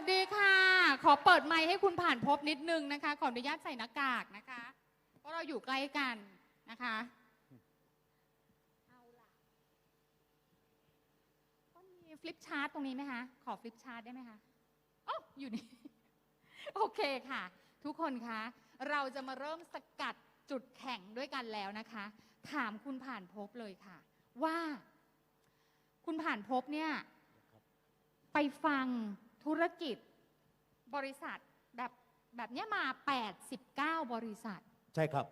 สดีค่ะ ขอเปิดไมค์ให้คุณผ่านพบนิดนึงนะคะ ขออนุญาตใส่หน้ากากนะคะ เพราะเราอยู่ใกล้กันนะคะเอาล่ะก็มีฟลิปชาร์ตตรงนี้ไหมคะ ขอฟลิปชาร์ตได้ไหมคะอ๋ออยู่นี่ โอเคค่ะ ทุกคนคะ เราจะมาเริ่มสกัดจุดแข็งด้วยกันแล้วนะคะ ถามคุณผ่านพบเลยค่ะ ว่า คุณผ่านพบเนี่ย ไปฟัง ธุรกิจบริษัทแบบแบบเนี้ยมา 89 บริษัท ใช่ครับ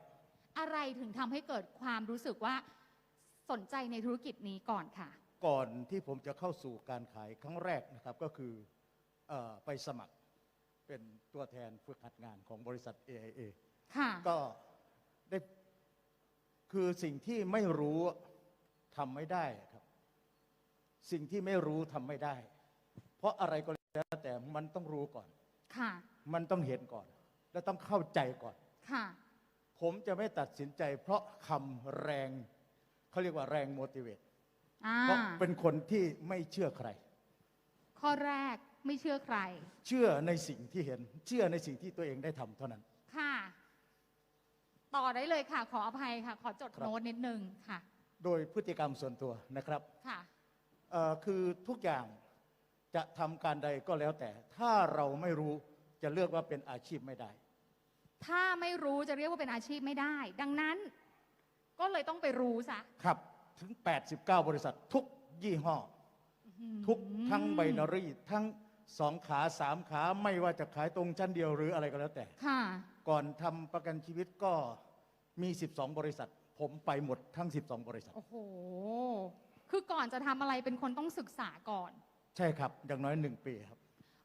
อะไรถึงทำให้เกิดความรู้สึกว่าสนใจในธุรกิจนี้ก่อนค่ะ ก่อนที่ผมจะเข้าสู่การขายครั้งแรกนะครับก็คือเออไปสมัครเป็นตัวแทนฝึกหัดงานของบริษัท AIA ค่ะ ก็ได้คือสิ่งที่ไม่รู้ทำไม่ได้ครับ สิ่งที่ไม่รู้ทำไม่ได้ เพราะอะไรก็ แล้วแต่มันต้องรู้ก่อน ค่ะ มันต้องเห็นก่อน และต้องเข้าใจก่อน ค่ะ ผมจะไม่ตัดสินใจ เพราะคำแรงเขาเรียกว่าแรง motivate อ่าเพราะเป็นคนที่ไม่เชื่อใคร ข้อแรกไม่เชื่อใคร เชื่อในสิ่งที่เห็น เชื่อในสิ่งที่ตัวเองได้ทำเท่านั้น ค่ะ ต่อได้เลยค่ะ ขออภัยค่ะ ขอจดครับ โน้ตนิดนึงค่ะ โดยพฤติกรรมส่วนตัวนะครับ ค่ะ เอ่อคือทุกอย่าง จะทำการใดก็แล้วแต่ ถ้าเราไม่รู้จะเลือกว่าเป็นอาชีพไม่ได้ ถ้าไม่รู้จะเรียกว่าเป็นอาชีพไม่ได้ ดังนั้นก็เลยต้องไปรู้ซะ ครับถึง 89 บริษัททุกยี่ห้อ ทุกทั้งไบนารีทั้งสองขาสามขาไม่ว่าจะขายตรงชั้นเดียวหรืออะไรก็แล้วแต่ ค่ะ ก่อนทำประกันชีวิตก็มี 12 บริษัท ผมไปหมดทั้ง 12 บริษัท โอ้โห คือก่อนจะทำอะไรเป็นคนต้องศึกษาก่อน ใช่ครับอย่างน้อยหนึ่งปีครับ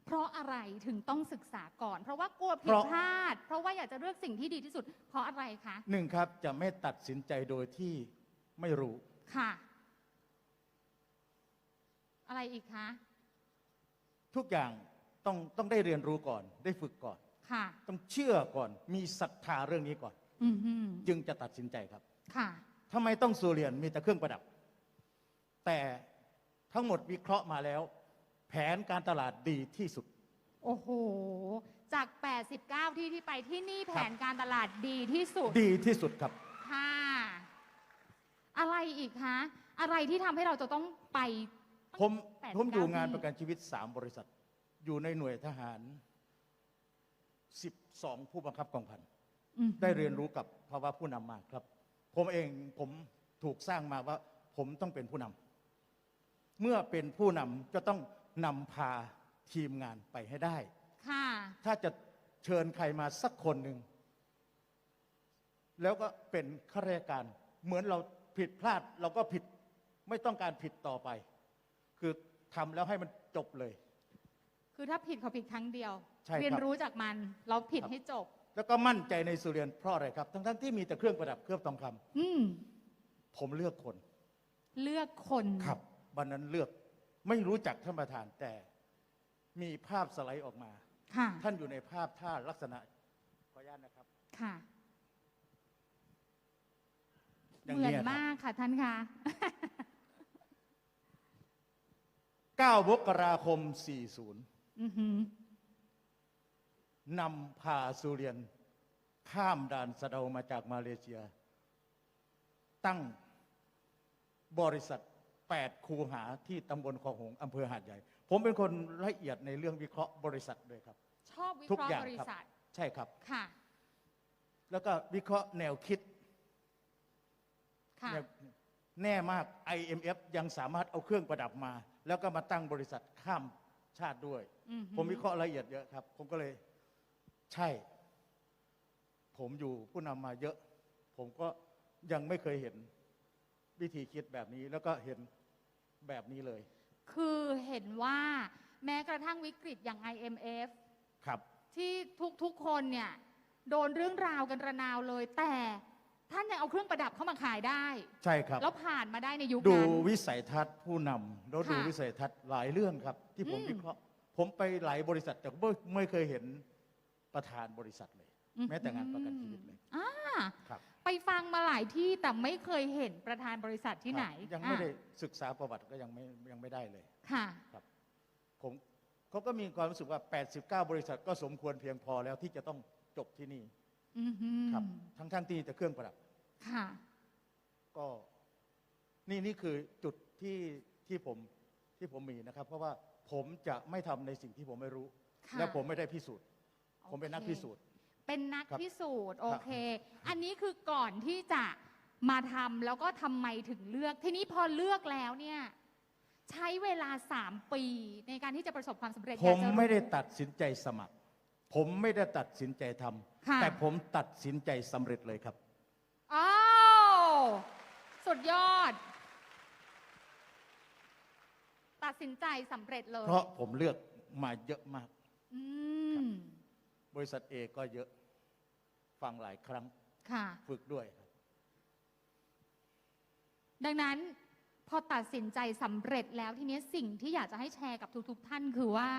เพราะอะไรถึงต้องศึกษาก่อน เพราะว่ากลัวผิเพดราะพลาด เพราะว่าอยากจะเลือกสิ่งที่ดีที่สุด เพราะอะไรคะหนึ่งครับจะไม่ตัดสินใจโดยที่ไม่รู้ ค่ะ อะไรอีกคะทุกอย่างต้องต้องได้เรียนรู้ก่อน ได้ฝึกก่อน ค่ะ ต้องเชื่อก่อน มีศรัทธาเรื่องนี้ก่อน อืมฮึจึงจะตัดสินใจครับค่ะ ทำไมต้องสูเรียนมีแต่เครื่องประดับ แต่ทั้งหมดวิเคราะห์มาแล้วแผนการตลาดดีที่สุด โอ้โห จาก 89 ที่ที่ไปที่นี่แผนการตลาดดีที่สุด ดีที่สุดครับ ค่ะ อะไรอีกคะ อะไรที่ทำให้เราจะต้องไป ผม89ผมอยู่งานที่ประกันชีวิต 3 บริษัท อยู่ในหน่วยทหาร 12 ผู้บังคับกองพัน อืมได้เรียนรู้กับภาวะผู้นำมาครับ ผมเองผมถูกสร้างมาว่า ผมต้องเป็นผู้นำเมื่อเป็นผู้นำจะต้อง นำพาทีมงานไปให้ได้ ค่ะ ถ้าจะเชิญใครมาสักคนหนึ่ง แล้วก็เป็นข้าราชการ เหมือนเราผิดพลาดเราก็ผิดไม่ต้องการผิดต่อไป คือทำแล้วให้มันจบเลย คือถ้าผิดเขาผิดครั้งเดียว ใช่ครับ เรียนรู้จากมันเราผิดครับให้จบ แล้วก็มั่นใจในสุเรียนเพราะอะไรครับ ทั้งๆที่มีแต่เครื่องประดับเครื่องทองคำอืมผมเลือกคน เลือกคนครับวันนั้นเลือก ไม่รู้จักท่านประธานแต่มีภาพสไลด์ออกมา ค่ะ ท่านอยู่ในภาพท่าลักษณะขออนุญาตนะครับค่ะ อย่างเหมือนนี้ครับ มากค่ะท่านคะ 9มกราคม 40 อือหือนำพาสุเรียน ข้ามด่านสะเดามาจากมาเลเซีย ตั้งบริษัท 8 คูหาที่ตำบลคลองหงส์อำเภอหาดใหญ่ ผมเป็นคนละเอียดในเรื่องวิเคราะห์บริษัทด้วยครับ ชอบวิทุกเคราะอย่าห์งบริครับษัทใช่ครับ ค่ะแล้วก็วิเคราะห์แนวคิดค่ะ แนวแน่มาก IMF ยังสามารถเอาเครื่องประดับมา แล้วก็มาตั้งบริษัทข้ามชาติด้วย อือหือ ผมวิเคราะห์ละเอียดเยอะครับ ผมก็เลยใช่ ผมอยู่ผู้นำมาเยอะ ผมก็ยังไม่เคยเห็น วิธีคิดแบบนี้แล้วก็เห็นแบบนี้เลย คือเห็นว่าแม้กระทั่งวิกฤตอย่าง IMF ครับ ที่ทุกๆคนเนี่ย โดนเรื่องราวกันระนาวเลย แต่ท่านยังเอาเครื่องประดับเข้ามาขายได้ ใช่ครับ แล้วผ่านมาได้ในยุคดูนั้น วิสัยทัศน์ผู้นำแล้วดูค่ะวิสัยทัศน์หลายเรื่องครับ ที่ผมอืมวิเคราะห์ผมไปหลายบริษัทแต่ไม่ไม่เคยเห็นประธานบริษัทเลยแม้แต่งานประกันชีวิตเลย อ่า ครับ ไปฟังมาหลายที่แต่ไม่เคยเห็นประธานบริษัทที่ไหนครับยังไม่ได้อะศึกษาประวัติก็ยังไม่ยังไม่ได้เลย ค่ะ ผมเขาก็มีความรู้สึกว่า 89 บริษัทก็สมควรเพียงพอแล้วที่จะต้องจบที่นี่อือหือครับ ทั้งทั้งๆที่แต่เครื่องประดับ ค่ะ ก็นี่นี่คือจุดที่ที่ผมที่ผมมีนะครับ เพราะว่าผมจะไม่ทำในสิ่งที่ผมไม่รู้ ค่ะและผมไม่ได้พิสูจน์ ผมเป็นนักโอคพิสูจน์ เป็นนักครับพิสูจน์โอครับเค อันนี้คือก่อนที่จะมาทำแล้วก็ทำไมถึงเลือก ทีนี้พอเลือกแล้วเนี่ย ใช้เวลาสามปีในการที่จะประสบความสำเร็จผอยากมจะรู้ ไม่ได้ตัดสินใจสมัคร ผมไม่ได้ตัดสินใจทำค่ะ แต่ผมตัดสินใจสำเร็จเลยครับ อ้าวสุดยอด ตัดสินใจสำเร็จเลยเพราะผมเลือกมาเยอะมาก อืม บริษัทเอก็เยอะฟังหลายครั้ง ค่ะ ฝึกด้วยครับ ดังนั้นพอตัดสินใจสำเร็จแล้วทีนี้สิ่งที่อยากจะให้แชร์กับทุกๆท่านคือว่า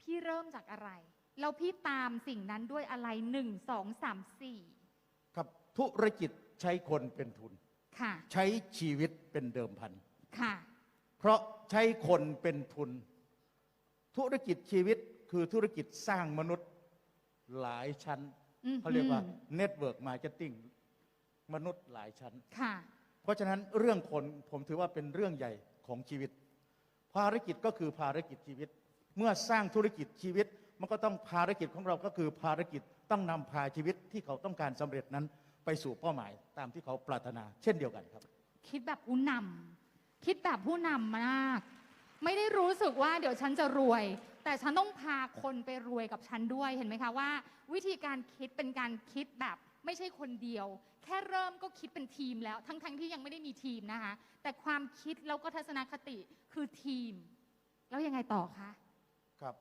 พี่เริ่มจากอะไร แล้วพี่ตามสิ่งนั้นด้วยอะไรหนึ่งสองสามสี่ครับธุรกิจใช้คนเป็นทุน ค่ะ ใช้ชีวิตเป็นเดิมพัน ค่ะ เพราะใช้คนเป็นทุน ธุรกิจชีวิต คือธุรกิจสร้างมนุษย์หลายชั้นอืมเขาเรียกว่าเน็ตเวิร์กมาร์เก็ตติ้งมนุษย์หลายชั้น ค่ะ เพราะฉะนั้นเรื่องคนผมถือว่าเป็นเรื่องใหญ่ของชีวิต ภารกิจก็คือภารกิจชีวิต เมื่อสร้างธุรกิจชีวิต มันก็ต้องภารกิจของเราก็คือภารกิจต้องนำพาชีวิตที่เขาต้องการสำเร็จนั้น ไปสู่เป้าหมายตามที่เขาปรารถนา เช่นเดียวกันครับ คิดแบบผู้นำคิดแบบผู้นำมาก ไม่ได้รู้สึกว่าเดี๋ยวฉันจะรวย แต่ฉันต้องพาคนไปรวยกับฉันด้วยเห็นไหมคะว่า วิธีการคิดเป็นการคิดแบบไม่ใช่คนเดียว แค่เริ่มก็คิดเป็นทีมแล้ว ทั้งๆทที่ยังไม่ได้มีทีมนะคะ แต่ความคิดแล้วก็ทัศนคติคือทีม แล้วยังไงต่อคะครับ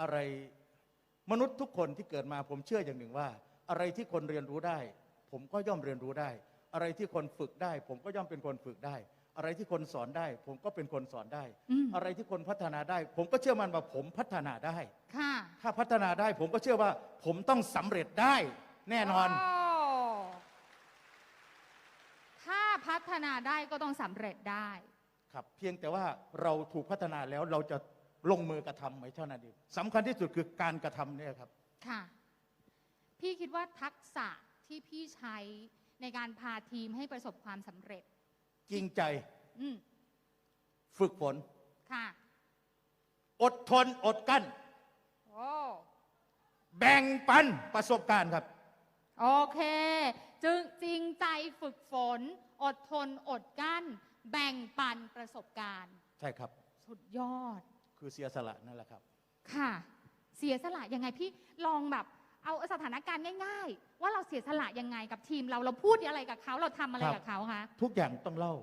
อะไรมนุษย์ทุกคนที่เกิดมาผมเชื่ออย่างหนึ่งว่า อะไรที่คนเรียนรู้ได้ ผมก็ย่อมเรียนรู้ได้ อะไรที่คนฝึกได้ ผมก็ย่อมเป็นคนฝึกได้ อะไรที่คนสอนได้ ผมก็เป็นคนสอนได้อืมอะไรที่คนพัฒนาได้ ผมก็เชื่อมันว่าผมพัฒนาได้ ค่ะ ถ้าพัฒนาได้ ผมก็เชื่อว่า ผมต้องสำเร็จได้แน่นอน โถ้าพัฒนาได้ก็ต้องสำเร็จได้ ครับเพียงแต่ว่าเราถูกพัฒนาแล้วเราจะลงมือกระทำไหมเท่านั้นเองสำคัญที่สุดคือการกระทำเนี่ยครับ ค่ะ พี่คิดว่าทักษะที่พี่ใช้ในการพาทีมให้ประสบความสำเร็จ จริงใจ อืมฝึกฝน ค่ะ อดทนอดกั้น โอ้แบ่งปันประสบการณ์ครับ โอเค จึงจริงใจฝึกฝน อดทนอดกั้น แบ่งปันประสบการณ์ ใช่ครับ สุดยอด คือเสียสละนั่นแหละครับ ค่ะ เสียสละยังไงพี่ลองแบบ เอาสถานการณ์ง่ายๆ ว่าเราเสียสละยังไงกับทีมเราเราพูดอะไรกับเขาเราทำอะไรครับกับเขาคะทุกอย่างต้องเล่า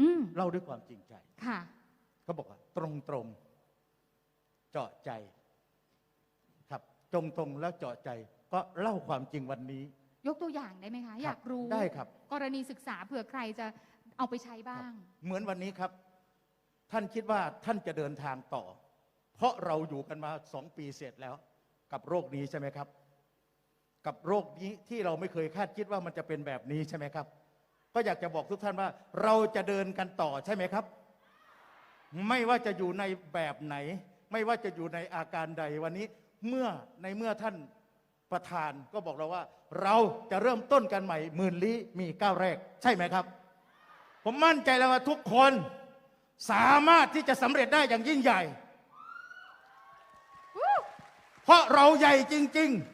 อืมเล่าด้วยความจริงใจค่ะเขาบอกว่า ตรงตรงๆเจาะใจ ครับตรงตรงๆแล้วเจาะใจ ก็เล่าความจริงวันนี้ ยกตัวอย่างได้ไหมคะอยากรู้ได้ครับ กรณีศึกษาเผื่อใครจะเอาไปใช้บ้าง เหมือนวันนี้ครับ ท่านคิดว่าท่านจะเดินทางต่อ เพราะเราอยู่กันมาสองปีเสร็จแล้ว กับโรคนี้ใช่ไหมครับ กับโรคนี้ที่เราไม่เคยคาดคิดว่ามันจะเป็นแบบนี้ใช่ไหมครับ ก็อยากจะบอกทุกท่านว่า เราจะเดินกันต่อใช่ไหมครับ ไม่ว่าจะอยู่ในแบบไหน ไม่ว่าจะอยู่ในอาการใดวันนี้เมื่อในเมื่อท่านประธานก็บอกเราว่า เราจะเริ่มต้นกันใหม่หมื่นลี้มีก้าวแรก ใช่ไหมครับ ผมมั่นใจแล้วว่าทุกคนสามารถที่จะสำเร็จได้อย่างยิ่งใหญ่ เพราะเราใหญ่จริง ๆ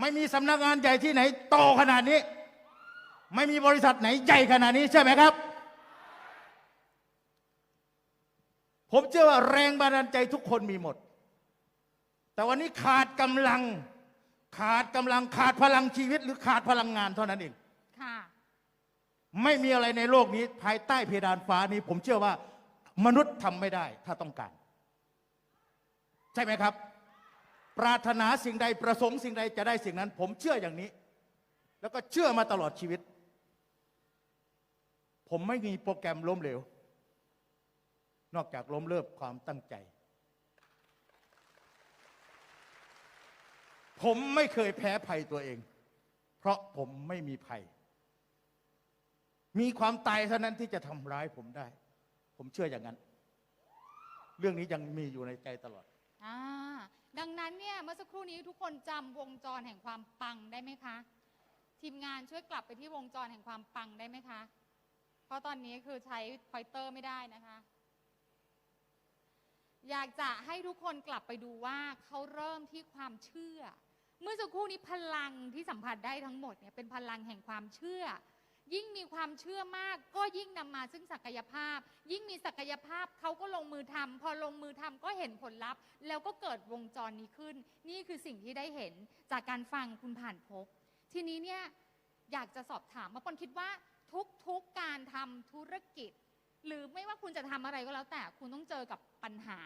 ไม่มีสำนักงานใหญ่ที่ไหนโตขนาดนี้ ไม่มีบริษัทไหนใหญ่ขนาดนี้ใช่ไหมครับ ผมเชื่อว่าแรงบันดาลใจทุกคนมีหมด แต่วันนี้ขาดกำลัง ขาดกำลังขาดพลังชีวิต หรือขาดพลังงานเท่านั้นเองค่ะไม่มีอะไรในโลกนี้ ภายใต้เพดานฟ้านี้ ผมเชื่อว่ามนุษย์ทำไม่ได้ถ้าต้องการ ใช่ไหมครับ ปรารถนาสิ่งใดประสงค์สิ่งใดจะได้สิ่งนั้น ผมเชื่ออย่างนี้ แล้วก็เชื่อมาตลอดชีวิต ผมไม่มีโปรแกรมล้มเหลว นอกจากล้มเลิกความตั้งใจ ผมไม่เคยแพ้ภัยตัวเอง เพราะผมไม่มีภัย มีความตายเท่านั้นที่จะทำร้ายผมได้ ผมเชื่ออย่างนั้น เรื่องนี้ยังมีอยู่ในใจตลอด อ่า ดังนั้นเนี่ยเมื่อสักครู่นี้ทุกคนจำวงจรแห่งความปังได้ไหมคะ ทีมงานช่วยกลับไปที่วงจรแห่งความปังได้ไหมคะ เพราะตอนนี้คือใช้พอยเตอร์ไม่ได้นะคะ อยากจะให้ทุกคนกลับไปดูว่าเขาเริ่มที่ความเชื่อ เมื่อสักครู่นี้พลังที่สัมผัสได้ทั้งหมดเนี่ยเป็นพลังแห่งความเชื่อ ยิ่งมีความเชื่อมากก็ยิ่งนำมาซึ่งศักยภาพ ยิ่งมีศักยภาพเขาก็ลงมือทำพอลงมือทำก็เห็นผลลัพธ์ แล้วก็เกิดวงจรนี้ขึ้น นี่คือสิ่งที่ได้เห็นจากการฟังคุณผ่านพบทีนี้เนี่ยอยากจะสอบถามว่าปนคิดว่าทุกๆการทำธุรกิจ หรือไม่ว่าคุณจะทำอะไรก็แล้วแต่คุณต้องเจอกับปัญหา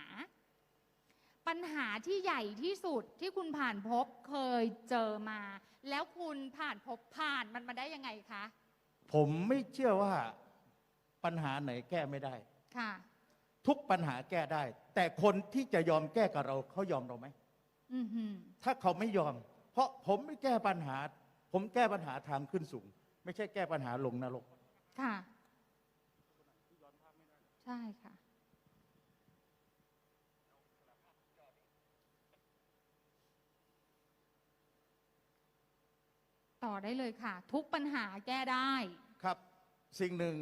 ปัญหาที่ใหญ่ที่สุดที่คุณผ่านพบเคยเจอมา แล้วคุณผ่านพบผ่านมันมาได้ยังไงคะ ผมไม่เชื่อว่าปัญหาไหนแก้ไม่ได้ ค่ะ ทุกปัญหาแก้ได้ แต่คนที่จะยอมแก้กับเราเขายอมเราไหม อือหือถ้าเขาไม่ยอม เพราะผมไม่แก้ปัญหา ผมแก้ปัญหาทางขึ้นสูง ไม่ใช่แก้ปัญหาลงนรก ค่ะ ใช่ค่ะ ต่อได้เลยค่ะ ทุกปัญหาแก้ได้ ครับ สิ่งหนึ่ง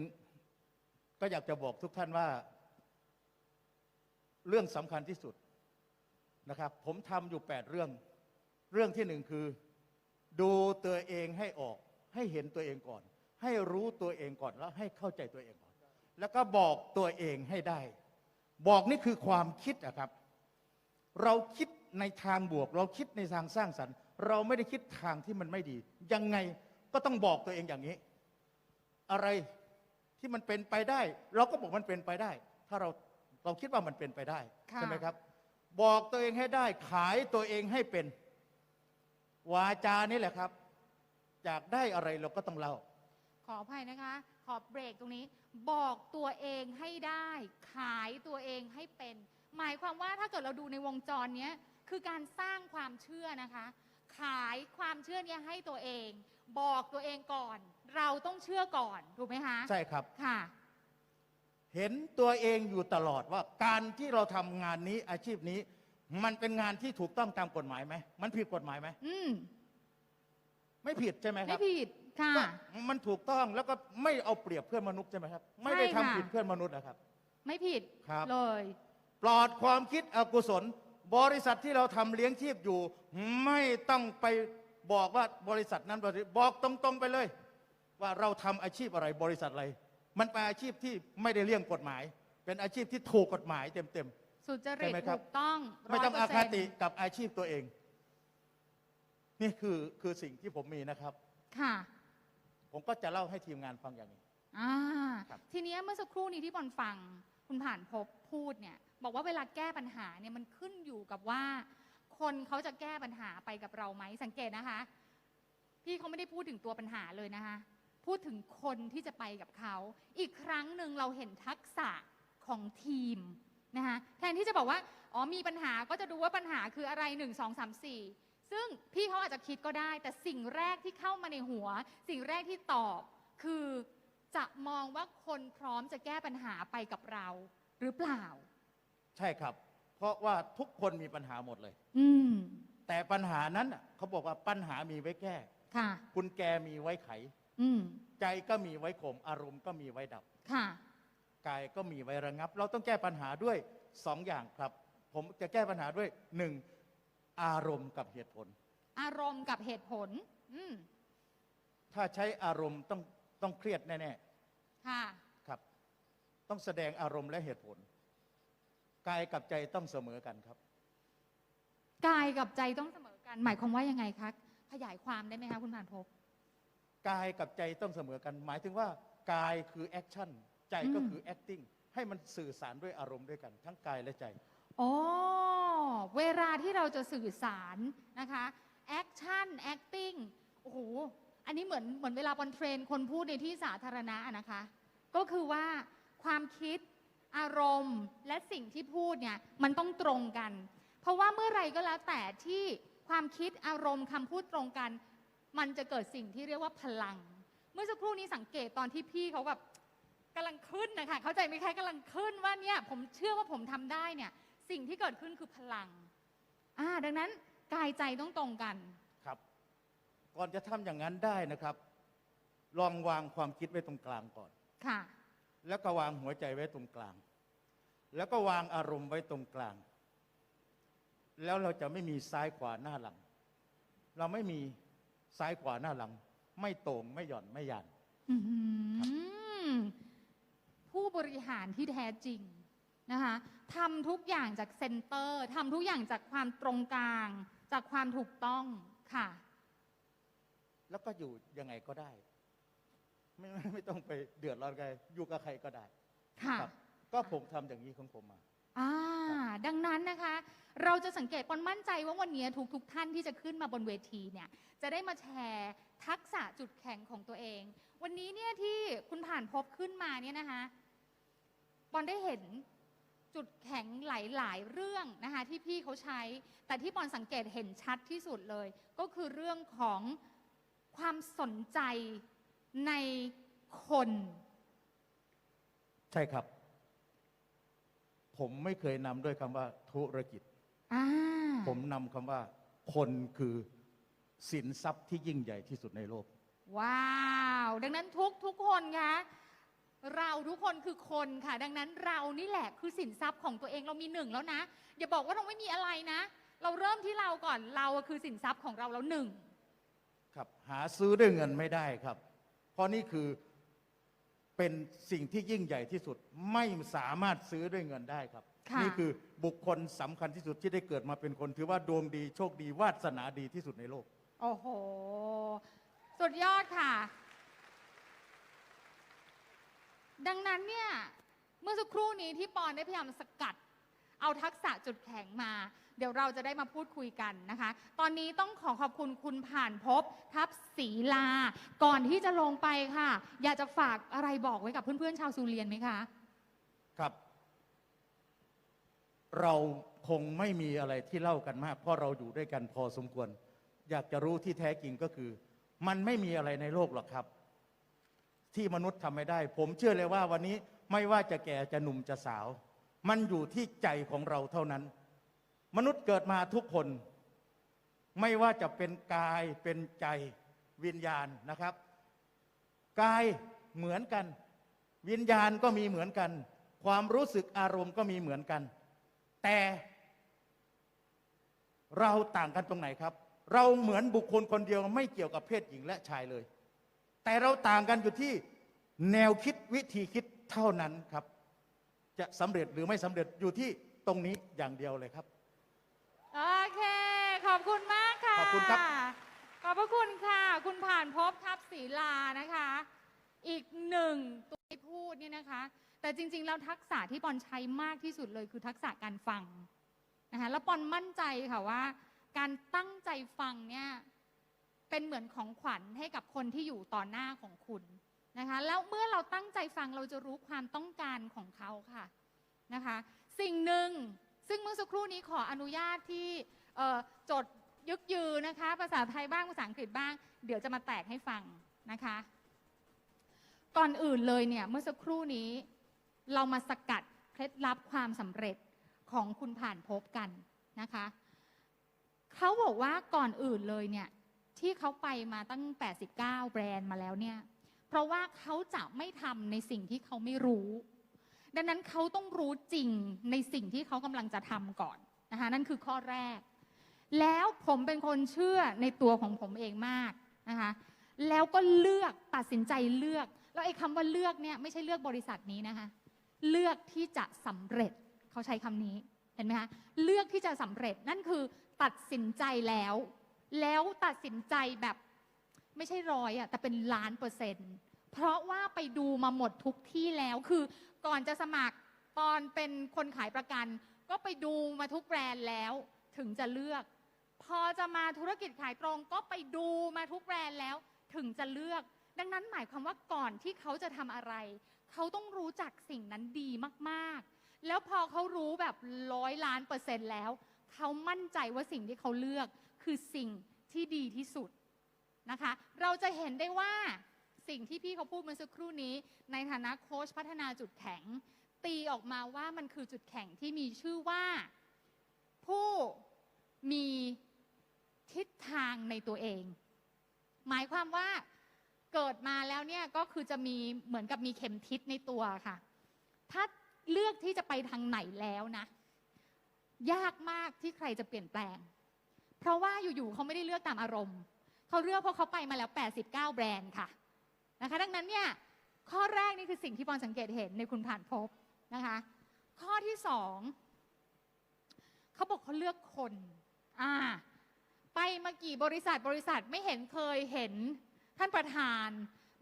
ก็อยากจะบอกทุกท่านว่า เรื่องสำคัญที่สุดนะครับ ผมทำอยู่แปดเรื่อง เรื่องที่หนึ่งคือ ดูตัวเองให้ออก ให้เห็นตัวเองก่อน ให้รู้ตัวเองก่อนแล้วให้เข้าใจตัวเองก่อน แล้วก็บอกตัวเองให้ได้ บอกนี่คือความคิดอะครับ เราคิดในทางบวก เราคิดในทางสร้างสรรค์ เราไม่ได้คิดทางที่มันไม่ดี ยังไงก็ต้องบอกตัวเองอย่างนี้ อะไรที่มันเป็นไปได้ เราก็บอกมันเป็นไปได้ ถ้าเราเราคิดว่ามันเป็นไปได้ค่ะใช่ไหมครับ บอกตัวเองให้ได้ ขายตัวเองให้เป็น วาจานี่แหละครับ อยากได้อะไรเราก็ต้องเล่า ขออภัยนะคะ ขอเบรกตรงนี้ บอกตัวเองให้ได้ ขายตัวเองให้เป็น หมายความว่าถ้าเกิดเราดูในวงจรเนี้ยคือการสร้างความเชื่อนะคะ ขายความเชื่อเนี้ยให้ตัวเอง บอกตัวเองก่อน เราต้องเชื่อก่อนถูกไหมคะใช่ครับ ค่ะ เห็นตัวเองอยู่ตลอดว่าการที่เราทำงานนี้อาชีพนี้ มันเป็นงานที่ถูกต้องตามกฎหมายไหมมันผิดกฎหมายไหมอืมไม่ผิดใช่ไหมคไม่รับผิดค่ะ ก็มันถูกต้องแล้วก็ไม่เอาเปรียบเพื่อนมนุษย์ใช่ไหมครับ ไม่ได้ใช่ทำค่ะ ผิดเพื่อนมนุษย์นะครับ ไม่ผิดครับ เลย ปลอดความคิดอกุศล บริษัทที่เราทำเลี้ยงชีพอยู่ ไม่ต้องไปบอกว่าบริษัทนั้นบริษัทบอกตรงๆไปเลย ว่าเราทำอาชีพอะไรบริษัทอะไร มันเป็นอาชีพที่ไม่ได้เลี่ยงกฎหมาย เป็นอาชีพที่ถูกกฎหมายเต็มสุจริใช่ตไหมครับถูกต้องๆไม่ต้องอาคติ100%กับอาชีพตัวเอง นี่คือคือสิ่งที่ผมมีนะครับ ค่ะ ผมก็จะเล่าให้ทีมงานฟังอย่างนี้อ่าครับทีเนี้ยเมื่อสักครู่นี้ที่บอลฟัง คุณผ่านพบพูดเนี่ย บอกว่าเวลาแก้ปัญหาเนี่ยมันขึ้นอยู่กับว่า คนเขาจะแก้ปัญหาไปกับเราไหมสังเกตนะคะ พี่เขาไม่ได้พูดถึงตัวปัญหาเลยนะคะ พูดถึงคนที่จะไปกับเขา อีกครั้งหนึ่งเราเห็นทักษะของทีมนะคะแทนที่จะบอกว่าอ๋อมีปัญหาก็จะดูว่าปัญหาคืออะไรหนึ่งสองสามสี่ซึ่งพี่เขาอาจจะคิดก็ได้ แต่สิ่งแรกที่เข้ามาในหัว สิ่งแรกที่ตอบคือจะมองว่าคนพร้อมจะแก้ปัญหาไปกับเราหรือเปล่า ใช่ครับ เพราะว่าทุกคนมีปัญหาหมดเลย อืม แต่ปัญหานั้นน่ะเขาบอกว่าปัญหามีไว้แก้ ค่ะกุญแจมีไว้ไข อืม ใจก็มีไว้ข่มอารมณ์ก็มีไว้ดับ ค่ะ กายก็มีไว้ระงับ เราต้องแก้ปัญหาด้วยสองอย่างครับ ผมจะแก้ปัญหาด้วยหนึ่งอารมณ์กับเหตุผล อารมณ์กับเหตุผล อืม ถ้าใช้อารมณ์ต้องต้องเครียดแน่ค่ะ ๆครับ ต้องแสดงอารมณ์และเหตุผล กายกับใจต้องเสมอกันครับ กายกับใจต้องเสมอกัน หมายความว่ายังไงคะขยายความได้ไหมคะคุณผ่านพบกายกับใจต้องเสมอกัน หมายถึงว่ากายคือแอคชั่นใจก็อืมคือ acting ให้มันสื่อสารด้วยอารมณ์ด้วยกัน ทั้งกายและใจอ๋อเวลาที่เราจะสื่อสารนะคะ action acting โอ้โหอันนี้เหมือนเหมือนเวลาบอลเทรนคนพูดในที่สาธารณะอะนะคะ ก็คือว่าความคิด อารมณ์และสิ่งที่พูดเนี่ยมันต้องตรงกัน เพราะว่าเมื่อไหรก็แล้วแต่ที่ความคิดอารมณ์คำพูดตรงกัน มันจะเกิดสิ่งที่เรียกว่าพลัง เมื่อสักครู่นี้สังเกตตอนที่พี่เขาแบบกำลังขึ้นนะคะเข้าใจไหมคะกำลังขึ้นว่าเนี่ยผมเชื่อว่าผมทำได้เนี่ยสิ่งที่เกิดขึ้นคือพลังอ่าดังนั้นกายใจต้องตรงกันครับ ก่อนจะทำอย่างนั้นได้นะครับ ลองวางความคิดไว้ตรงกลางก่อนค่ะ แล้วก็วางหัวใจไว้ตรงกลาง แล้วก็วางอารมณ์ไว้ตรงกลาง แล้วเราจะไม่มีซ้ายขวาหน้าหลัง เราไม่มีซ้ายขวาหน้าหลัง ไม่โต่งไม่หย่อนไม่ยานอื้อหือผู้บริหารที่แท้จริงนะคะทำทุกอย่างจากเซนเตอร์ทำทุกอย่างจากความตรงกลาง จากความถูกต้องค่ะ แล้วก็อยู่ยังไงก็ได้ ไม่ไม่ไม่ต้องไปเดือดร้อนใครอยู่กับใครก็ได้ค่ะ ครับ ก็ผมทำอย่างนี้ของผมมา อ่า ดังนั้นนะคะ เราจะสังเกตปอนมั่นใจว่าวันนี้ทุกทุกๆท่านที่จะขึ้นมาบนเวทีเนี่ย จะได้มาแชร์ทักษะจุดแข็งของตัวเอง วันนี้เนี่ยที่คุณผ่านพบขึ้นมาเนี่ยนะคะปอนได้เห็นจุดแข็งหลาย ๆ เรื่องนะคะที่พี่เขาใช้ แต่ที่ปอนสังเกตเห็นชัดที่สุดเลย ก็คือเรื่องของความสนใจ ในคน ใช่ครับ ผมไม่เคยนำด้วยคำว่า ธุรกิจ อ่า ผมนำคำว่า คนคือสินทรัพย์ที่ยิ่งใหญ่ที่สุดในโลก ว้าว ดังนั้นทุกทุกคนคะเราทุกคนคือคนค่ะ ดังนั้นเรานี่แหละคือสินทรัพย์ของตัวเองเรามีหนึ่งแล้วนะ อย่าบอกว่าเราไม่มีอะไรนะ เราเริ่มที่เราก่อนเราคือสินทรัพย์ของเราแล้วหนึ่ง ครับ หาซื้อด้วยเงินไม่ได้ครับ เพราะนี่คือเป็นสิ่งที่ยิ่งใหญ่ที่สุดไม่สามารถซื้อด้วยเงินได้ครับ ค่ะ นี่คือบุคคลสำคัญที่สุดที่ได้เกิดมาเป็นคน ถือว่าดวงดีโชคดีวาสนาดีที่สุดในโลก โอ้โห สุดยอดค่ะ ดังนั้นเนี่ย เมื่อสักครู่นี้ที่ปอนได้พยายามสกัด เอาทักษะจุดแข็งมา เดี๋ยวเราจะได้มาพูดคุยกันนะคะ ตอนนี้ต้องขอขอบคุณคุณผ่านพบทับศรีลา ก่อนที่จะลงไปค่ะ อยากจะฝากอะไรบอกไว้กับเพื่อนๆชาวซูเรียนไหมคะ ครับ เราคงไม่มีอะไรที่เล่ากันมาก เพราะเราอยู่ด้วยกันพอสมควร อยากจะรู้ที่แท้จริงก็คือ มันไม่มีอะไรในโลกหรอกครับ ที่มนุษย์ทำไม่ได้ ผมเชื่อเลยว่าวันนี้ไม่ว่าจะแก่จะหนุ่มจะสาว มันอยู่ที่ใจของเราเท่านั้น มนุษย์เกิดมาทุกคน ไม่ว่าจะเป็นกายเป็นใจวิญญาณนะครับ กายเหมือนกัน วิญญาณก็มีเหมือนกัน ความรู้สึกอารมณ์ก็มีเหมือนกัน แต่เราต่างกันตรงไหนครับ เราเหมือนบุคคลคนเดียวไม่เกี่ยวกับเพศหญิงและชายเลย แต่เราต่างกันอยู่ที่แนวคิดวิธีคิดเท่านั้นครับ จะสำเร็จหรือไม่สำเร็จอยู่ที่ตรงนี้อย่างเดียวเลยครับ โอเค ขอบคุณมากค่ะ ขอบคุณครับ ขอบพระคุณค่ะ คุณผ่านพบทับศรีลานะคะ อีกหนึ่งตัวที่พูดเนี่ยนะคะ แต่จริง ๆ แล้วทักษะที่ปอนใช้มากที่สุดเลยคือทักษะการฟังนะคะ แล้วปอนมั่นใจค่ะว่า การตั้งใจฟังเนี่ยเป็นเหมือนของขวัญให้กับคนที่อยู่ต่อหน้าของคุณนะคะ แล้วเมื่อเราตั้งใจฟังเราจะรู้ความต้องการของเขาค่ะนะคะ สิ่งหนึ่ง ซึ่งเมื่อสักครู่นี้ขออนุญาตที่จดยึกยือนะคะ ภาษาไทยบ้างภาษาอังกฤษบ้าง เดี๋ยวจะมาแตกให้ฟังนะคะ ก่อนอื่นเลยเนี่ยเมื่อสักครู่นี้ เรามาสกัดเคล็ดลับความสำเร็จของคุณผ่านพบกันนะคะเขาบอกว่าก่อนอื่นเลยเนี่ยที่เขาไปมาตั้ง 89 แบรนด์มาแล้วเนี่ย เพราะว่าเขาจะไม่ทำในสิ่งที่เขาไม่รู้ ดังนั้นเขาต้องรู้จริงในสิ่งที่เขากำลังจะทำก่อนนะคะนั่นคือข้อแรก แล้วผมเป็นคนเชื่อในตัวของผมเองมากนะคะแล้วก็เลือกตัดสินใจเลือก แล้วไอ้คำว่าเลือกเนี่ยไม่ใช่เลือกบริษัทนี้นะคะเลือกที่จะสำเร็จเขาใช้คำนี้เห็นไหมคะเลือกที่จะสำเร็จนั่นคือตัดสินใจแล้ว แล้วตัดสินใจแบบไม่ใช่ร้อยอะแต่เป็นล้านเปอร์เซ็นต์เพราะว่าไปดูมาหมดทุกที่แล้วคือ ก่อนจะสมัครตอนเป็นคนขายประกัน ก็ไปดูมาทุกแบรนด์แล้วถึงจะเลือก พอจะมาธุรกิจขายตรงก็ไปดูมาทุกแบรนด์แล้วถึงจะเลือก ดังนั้นหมายความว่าก่อนที่เขาจะทำอะไร เขาต้องรู้จักสิ่งนั้นดีมากๆ แล้วพอเขารู้แบบร้อยล้านเปอร์เซ็นต์แล้ว เขามั่นใจว่าสิ่งที่เขาเลือกคือสิ่งที่ดีที่สุดนะคะ เราจะเห็นได้ว่า สิ่งที่พี่เขาพูดเมื่อสักครู่นี้ ในฐานะโค้ชพัฒนาจุดแข็ง ตีออกมาว่ามันคือจุดแข็งที่มีชื่อว่า ผู้มีทิศทางในตัวเอง หมายความว่าเกิดมาแล้วเนี่ยก็คือจะมีเหมือนกับมีเข็มทิศในตัวค่ะ ถ้าเลือกที่จะไปทางไหนแล้วนะ ยากมากที่ใครจะเปลี่ยนแปลง เพราะว่าอยู่ๆเขาไม่ได้เลือกตามอารมณ์ เขาเลือกเพราะเขาไปมาแล้ว 89 แบรนด์ค่ะ นะคะ ดังนั้นเนี่ยข้อแรกนี่คือสิ่งที่ปอนสังเกตเห็นในคุณผ่านพบนะคะ ข้อที่สองเขาบอกเขาเลือกคนอ่าไปมากี่บริษัทบริษัทไม่เห็นเคยเห็นท่านประธาน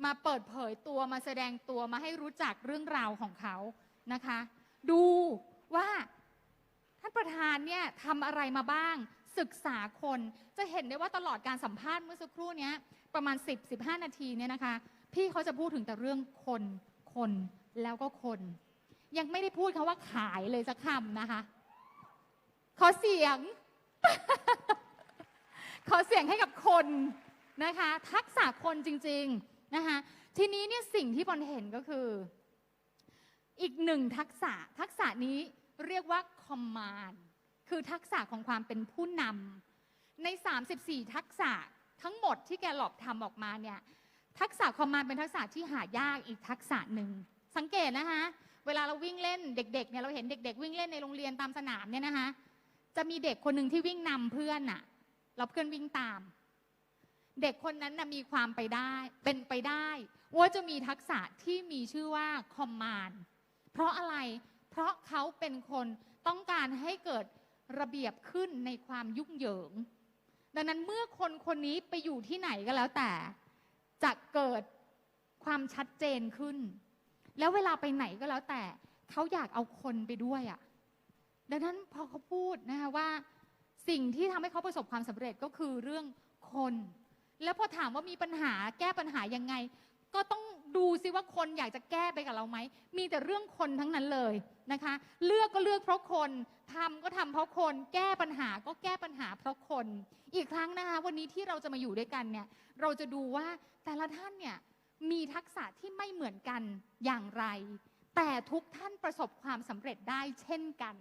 มาเปิดเผยตัวมาแสดงตัวมาให้รู้จักเรื่องราวของเขานะคะ ดูว่าท่านประธานเนี่ยทำอะไรมาบ้างศึกษาคนจะเห็นได้ว่าตลอดการสัมภาษณ์เมื่อสักครู่นี้ประมาณ 10-15 นาทีเนี่ยนะคะ พี่เขาจะพูดถึงแต่เรื่องคนคนแล้วก็คน ยังไม่ได้พูดคาว่าขายเลยสักคำนะคะ ขอเสียง ขอเสียงให้กับคนนะคะ ทักษะคนจริง ๆนะคะทีนี้เนี่ยสิ่งที่บอลเห็นก็คือ อีกหนึ่งทักษะทักษะนี้เรียกว่า command คือทักษะของความเป็นผู้นำใน 34 ทักษะทั้งหมดที่แกหลอบทำออกมาเนี่ย ทักษะ command เป็นทักษะที่หายากอีกทักษะหนึ่ง สังเกตนะคะ เวลาเราวิ่งเล่นเด็กๆเนี่ยเราเห็นเด็ก ๆ วิ่งเล่นในโรงเรียนตามสนามเนี่ยนะคะ จะมีเด็กคนหนึ่งที่วิ่งนำเพื่อนน่ะแล้วเพื่อนวิ่งตาม เด็กคนนั้นนะมีความไปได้เป็นไปได้ว่าจะมีทักษะที่มีชื่อว่า command เพราะอะไรเพราะเขาเป็นคนต้องการให้เกิดระเบียบขึ้นในความยุ่งเหยิง ดังนั้นเมื่อคนคนนี้ไปอยู่ที่ไหนก็แล้วแต่ จะเกิดความชัดเจนขึ้น แล้วเวลาไปไหนก็แล้วแต่เขาอยากเอาคนไปด้วยอะ่ะดังนั้นพอเขาพูดนะคะว่าสิ่งที่ทำให้เขาประสบความสำเร็จก็คือเรื่องคน แล้วพอถามว่ามีปัญหาแก้ปัญหายังไง ก็ต้อง ดูซิว่าคนอยากจะแก้ไปกับเราไหม มีแต่เรื่องคนทั้งนั้นเลยนะคะ เลือกก็เลือกเพราะคนทำก็ทำเพราะคน แก้ปัญหาก็แก้ปัญหาเพราะคน อีกครั้งนะคะ วันนี้ที่เราจะมาอยู่ด้วยกันเนี่ย เราจะดูว่าแต่ละท่านเนี่ยมีทักษะที่ไม่เหมือนกันอย่างไร แต่ทุกท่านประสบความสำเร็จได้เช่นกัน